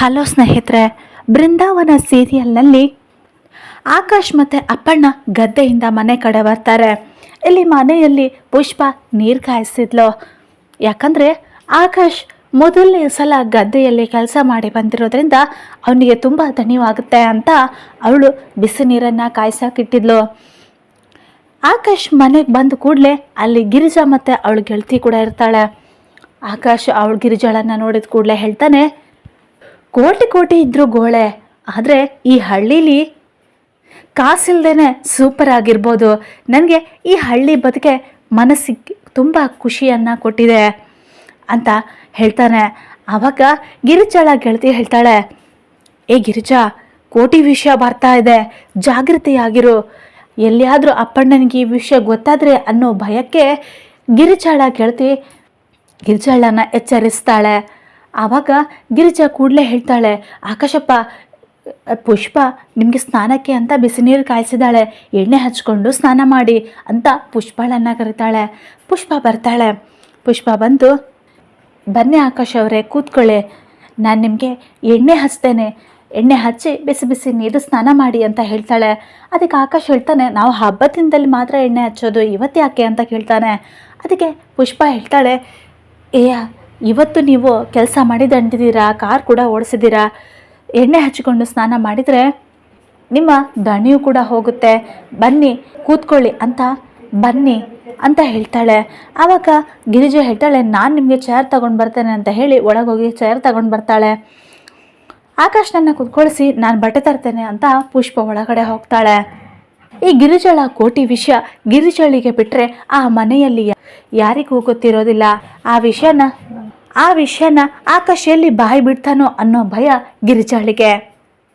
Hello ಸ್ನೇಹಿತರೆ, ಬೃಂದಾವನ ಸೀರಿಯಲ್ನಲ್ಲಿ ಆಕಾಶ್ ಮತ್ತು ಅಪ್ಪಣ್ಣ ಗದ್ದೆಯಿಂದ ಮನೆ ಕಡೆ ಬರ್ತಾರೆ. ಇಲ್ಲಿ ಮನೆಯಲ್ಲಿ ಪುಷ್ಪ ನೀರು ಕಾಯಿಸಿದ್ಲು. ಯಾಕಂದರೆ ಆಕಾಶ್ ಮೊದಲನೇ ಸಲ ಗದ್ದೆಯಲ್ಲಿ ಕೆಲಸ ಮಾಡಿ ಬಂದಿರೋದ್ರಿಂದ ಅವನಿಗೆ ತುಂಬ ದಣಿವಾಗುತ್ತೆ ಅಂತ ಅವಳು ಬಿಸಿ ನೀರನ್ನು ಕಾಯಿಸೋಕಿಟ್ಟಿದ್ಲು ಆಕಾಶ್ ಮನೆಗೆ ಬಂದ ಕೂಡಲೇ ಅಲ್ಲಿ ಗಿರಿಜಾ ಮತ್ತು ಅವಳು ಗೆಳತಿ ಕೂಡ ಇರ್ತಾಳೆ. ಆಕಾಶ್ ಅವಳು ಗಿರಿಜಾಳನ್ನು ನೋಡಿದ ಕೂಡಲೇ ಹೇಳ್ತಾನೆ ಕೋಟಿ ಕೋಟಿ ಇದ್ರು ಗೋಳೆ. ಆದರೆ ಈ ಹಳ್ಳೀಲಿ ಕಾಸಿಲ್ದೇನೆ ಸೂಪರ್ ಆಗಿರ್ಬೋದು. ನನಗೆ ಈ ಹಳ್ಳಿ ಬದುಕೆ ಮನಸ್ಸಿಗೆ ತುಂಬ ಖುಷಿಯನ್ನು ಕೊಟ್ಟಿದೆ ಅಂತ ಹೇಳ್ತಾನೆ. ಆವಾಗ ಗಿರಿಜಾಳ ಗೆಳತಿ ಹೇಳ್ತಾಳೆ, ಏ ಗಿರಿಜಾ, ಕೋಟಿ ವಿಷಯ ಬರ್ತಾ ಇದೆ. ಜಾಗೃತಿಯಾಗಿರು. ಎಲ್ಲಿಯಾದರೂ ಅಪ್ಪಣ್ಣನಿಗೆ ಈ ವಿಷಯ ಗೊತ್ತಾದರೆ ಅನ್ನೋ ಭಯಕ್ಕೆ ಗಿರಿಜಾಳ ಗೆಳತಿ ಗಿರಿಜಾಳನ ಎಚ್ಚರಿಸ್ತಾಳೆ. ಆವಾಗ ಗಿರಿಜಾ ಕೂಡಲೇ ಹೇಳ್ತಾಳೆ, ಆಕಾಶಪ್ಪ, ಪುಷ್ಪ, ನಿಮಗೆ ಸ್ನಾನಕ್ಕೆ ಅಂತ ಬಿಸಿ ನೀರು ಕಾಯಿಸಿದಾಳೆ, ಎಣ್ಣೆ ಹಚ್ಕೊಂಡು ಸ್ನಾನ ಮಾಡಿ ಅಂತ ಪುಷ್ಪಳನ್ನು ಕರೀತಾಳೆ. ಪುಷ್ಪ ಬರ್ತಾಳೆ. ಪುಷ್ಪ ಬಂದು, ಬನ್ನಿ ಆಕಾಶ ಅವರೇ, ಕೂತ್ಕೊಳ್ಳಿ. ನಾನು ನಿಮಗೆ ಎಣ್ಣೆ ಹಚ್ತೇನೆ. ಎಣ್ಣೆ ಹಚ್ಚಿ ಬಿಸಿ ಬಿಸಿ ನೀರು ಸ್ನಾನ ಮಾಡಿ ಅಂತ ಹೇಳ್ತಾಳೆ. ಅದಕ್ಕೆ ಆಕಾಶ್ ಹೇಳ್ತಾನೆ, ನಾವು ಹಬ್ಬದ ದಿನದಲ್ಲಿ ಮಾತ್ರ ಎಣ್ಣೆ ಹಚ್ಚೋದು ಇವತ್ತು ಯಾಕೆ ಅಂತ ಕೇಳ್ತಾನೆ. ಅದಕ್ಕೆ ಪುಷ್ಪ ಹೇಳ್ತಾಳೆ, ಏಯ ಇವತ್ತು ನೀವು ಕೆಲಸ ಮಾಡಿ ದಂಡಿದ್ದೀರಾ ಕಾರ್ ಕೂಡ ಓಡಿಸಿದ್ದೀರಾ, ಎಣ್ಣೆ ಹಚ್ಚಿಕೊಂಡು ಸ್ನಾನ ಮಾಡಿದರೆ ನಿಮ್ಮ ದಣಿಯು ಕೂಡ ಹೋಗುತ್ತೆ. ಬನ್ನಿ, ಕೂತ್ಕೊಳ್ಳಿ ಅಂತ, ಬನ್ನಿ ಅಂತ ಹೇಳ್ತಾಳೆ. ಆವಾಗ ಗಿರಿಜಾ ಹೇಳ್ತಾಳೆ, ನಾನು ನಿಮಗೆ ಚೇರ್ ತಗೊಂಡು ಬರ್ತೇನೆ ಅಂತ ಹೇಳಿ ಒಳಗೋಗಿ ಚೇರ್ ತಗೊಂಡು ಬರ್ತಾಳೆ. ಆಕಾಶ್ ನನ್ನ ಕುತ್ಕೊಳಿಸಿ, ನಾನು ಬಟ್ಟೆ ತರ್ತೇನೆ ಅಂತ ಪುಷ್ಪ ಒಳಗಡೆ ಹೋಗ್ತಾಳೆ. ಈ ಗಿರಿಜಳ ಕೋಟಿ ವಿಷಯ ಗಿರಿಜಳಿಗೆ ಬಿಟ್ಟರೆ ಆ ಮನೆಯಲ್ಲಿ ಯಾರಿಗೂ ಗೊತ್ತಿರೋದಿಲ್ಲ. ಆ ವಿಷಯನ ಆ ವಿಷಯನ ಆಕಾಶಿಯಲ್ಲಿ ಬಾಯಿ ಬಿಡ್ತಾನೋ ಅನ್ನೋ ಭಯ ಗಿರಿಜಳಿಗೆ.